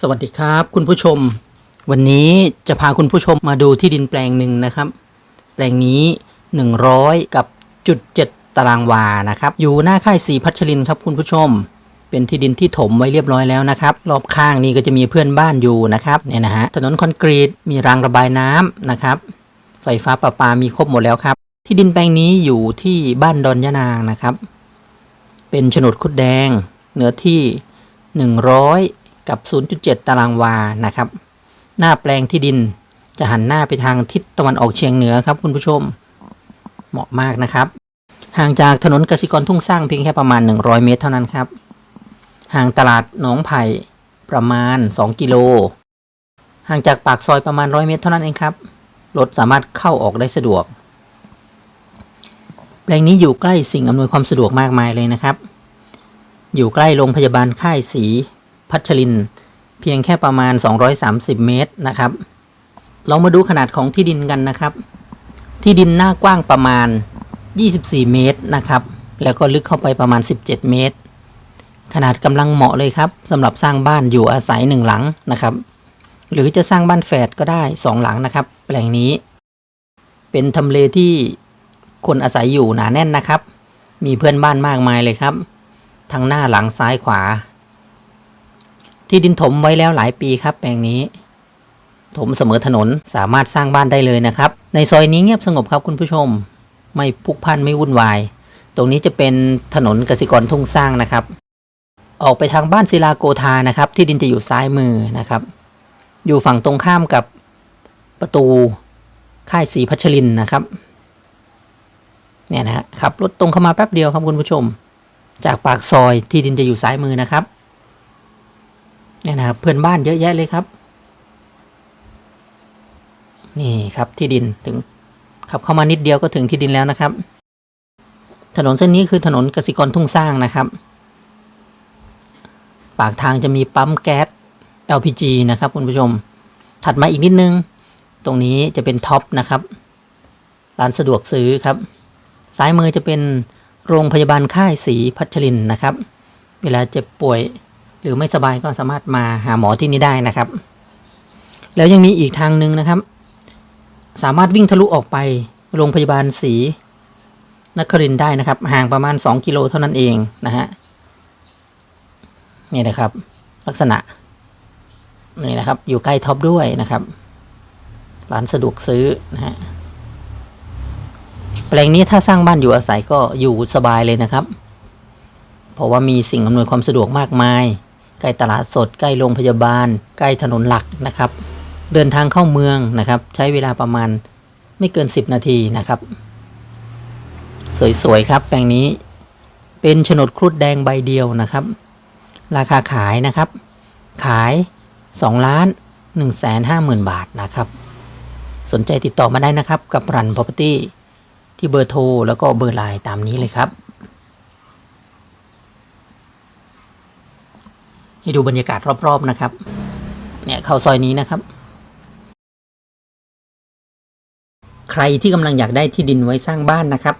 สวัสดีครับ คุณผู้ชม วันนี้จะพาคุณผู้ชมมาดูที่ดินแปลงหนึ่งนะครับ แปลงนี้ 100 กับจุด7ตารางวานะครับ อยู่หน้าค่ายสีพัชรินครับคุณผู้ชม เป็นที่ดินที่ถมไว้เรียบร้อยแล้วนะครับ รอบข้างนี่ก็จะมีเพื่อนบ้านอยู่นะครับเนี่ยนะฮะถนนคอนกรีตมีรางระบายน้ำนะครับ ไฟฟ้าประปามีครบหมดแล้วครับ ที่ดินแปลงนี้อยู่ที่บ้านดอนยะนางนะครับ เป็นโฉนดคุดแดงเนื้อที่ 100 กับ 0.7 ตารางวานะครับ หน้าแปลงที่ดินจะหันหน้าไปทางทิศตะวันออกเฉียงเหนือครับคุณผู้ชม เหมาะมากนะครับ ห่างจากถนนกสิกรทุ่งสร้างเพียงแค่ประมาณ 100 เมตรเท่านั้นครับ ห่างตลาดหนองไผ่ประมาณ 2 กิโล ห่างจากปากซอยประมาณ 100 เมตรเท่านั้นเองครับรถสามารถเข้าออกได้สะดวก แปลงนี้อยู่ใกล้สิ่งอำนวยความสะดวกมากมายเลยนะครับ อยู่ใกล้โรงพยาบาลค่ายศรี พัชริน เพียงแค่ประมาณ 230 เมตรนะครับลองมาดูขนาดของที่ดินกันนะครับ ที่ดินหน้ากว้างประมาณ 24 เมตรนะครับ แล้วก็ลึกเข้าไปประมาณ 17 เมตร ขนาดกำลังเหมาะเลยครับสำหรับสร้างบ้านอยู่อาศัยหนึ่งหลังนะครับ หรือจะสร้างบ้านแฝดก็ได้สองหลังนะครับ แปลงนี้ เป็นทำเลที่คนอาศัยอยู่หนาแน่นนะครับ มีเพื่อนบ้านมากมายเลยครับ ทั้งหน้าหลังซ้ายขวา ที่ดินถมไว้แล้วหลายปีครับแปลงนี้ ถมเสมอถนนสามารถสร้างบ้านได้เลยนะครับ ในซอยนี้เงียบสงบครับคุณผู้ชม ไม่พลุกพล่านไม่วุ่นวาย ตรงนี้จะเป็นถนนกสิกรทุ่งสร้างนะครับ ออกไปทางบ้านศิลาโกธานะครับ ที่ดินจะอยู่ซ้ายมือนะครับ อยู่ฝั่งตรงข้ามกับประตูค่ายศรีพัชรินนะครับเนี่ยนะฮะขับรถตรงเข้ามาแป๊บเดียวครับคุณผู้ชม จากปากซอยที่ดินจะอยู่ซ้ายมือนะครับ เนี่ยนะครับเพื่อนบ้านเยอะแยะเลยครับ นี่ครับที่ดินถึงขับเข้ามานิดเดียวก็ถึงที่ดินแล้วนะครับ ถนนเส้นนี้คือถนนกสิกรทุ่งสร้างนะครับ ปากทางจะมีปั๊มแก๊ส LPG นะครับคุณผู้ชม ถัดมาอีกนิดนึง ตรงนี้จะเป็นท็อปนะครับ ร้านสะดวกซื้อครับ ซ้ายมือจะเป็นโรงพยาบาลค่ายศรีพัชรินนะครับ เวลาเจ็บป่วย หรือไม่สบายก็สามารถมาหาหมอที่นี่ได้นะครับ แล้วยังมีอีกทางหนึ่งนะครับ สามารถวิ่งทะลุออกไปโรงพยาบาลศรีนครินได้นะครับ ห่างประมาณ 2 กิโลเท่านั้นเองนะฮะนี่นะครับ ลักษณะนี่นะครับ อยู่ใกล้ท็อปด้วยนะครับร้านสะดวกซื้อนะฮะแปลงนี้ถ้าสร้างบ้านอยู่อาศัยก็อยู่สบายเลยนะครับ เพราะว่ามีสิ่งอำนวยความสะดวกมากมาย ใกล้ตลาดสด ใกล้โรงพยาบาล ใกล้ถนนหลักนะครับ เดินทางเข้าเมืองนะครับ ใช้เวลาประมาณไม่เกิน 10 นาทีนะครับ สวยๆครับ แปลงนี้เป็นโฉนดครุฑแดงใบเดียวนะครับ ราคาขายนะครับ ขาย2ล้าน1แสน5หมื่นบาทนะครับ สนใจติดต่อมาได้นะครับกับรัน property ที่เบอร์โทรแล้วก็เบอร์ไลน์ตามนี้เลยครับ ให้ดูบรรยากาศรอบ ๆ นะครับ เนี่ยเข้าซอยนี้นะครับ ใครที่กำลังอยากได้ที่ดินไว้สร้างบ้านนะครับ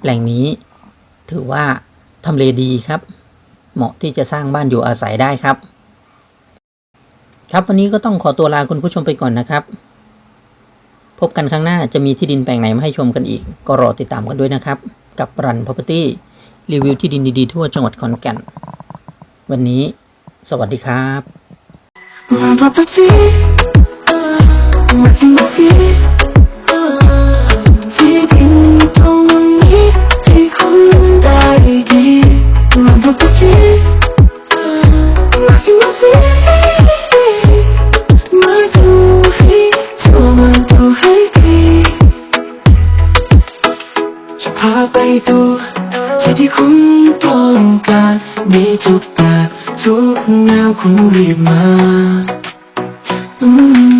แปลงนี้ถือว่าทำเลดีครับ เหมาะที่จะสร้างบ้านอยู่อาศัยได้ครับ ครับวันนี้ก็ต้องขอตัวลาคุณผู้ชมไปก่อนนะครับ พบกันครั้งหน้าจะมีที่ดินแปลงไหนมาให้ชมกันอีก ก็รอติดตามกันด้วยนะครับ กับรัน Property รีวิวที่ดินดีๆทั่วจังหวัดขอนแก่น วันนี้ สวัสดีครับ property, nothing but fear. ที่ดินตรงนี้ให้คุณได้ดี My property, nothing but fear. มาดูให้เธอมาดูให้ดีจะพาไปดูที่ที่คุณต้องการมีทุกแบบ ทุกแนวคุณรีบมาอืม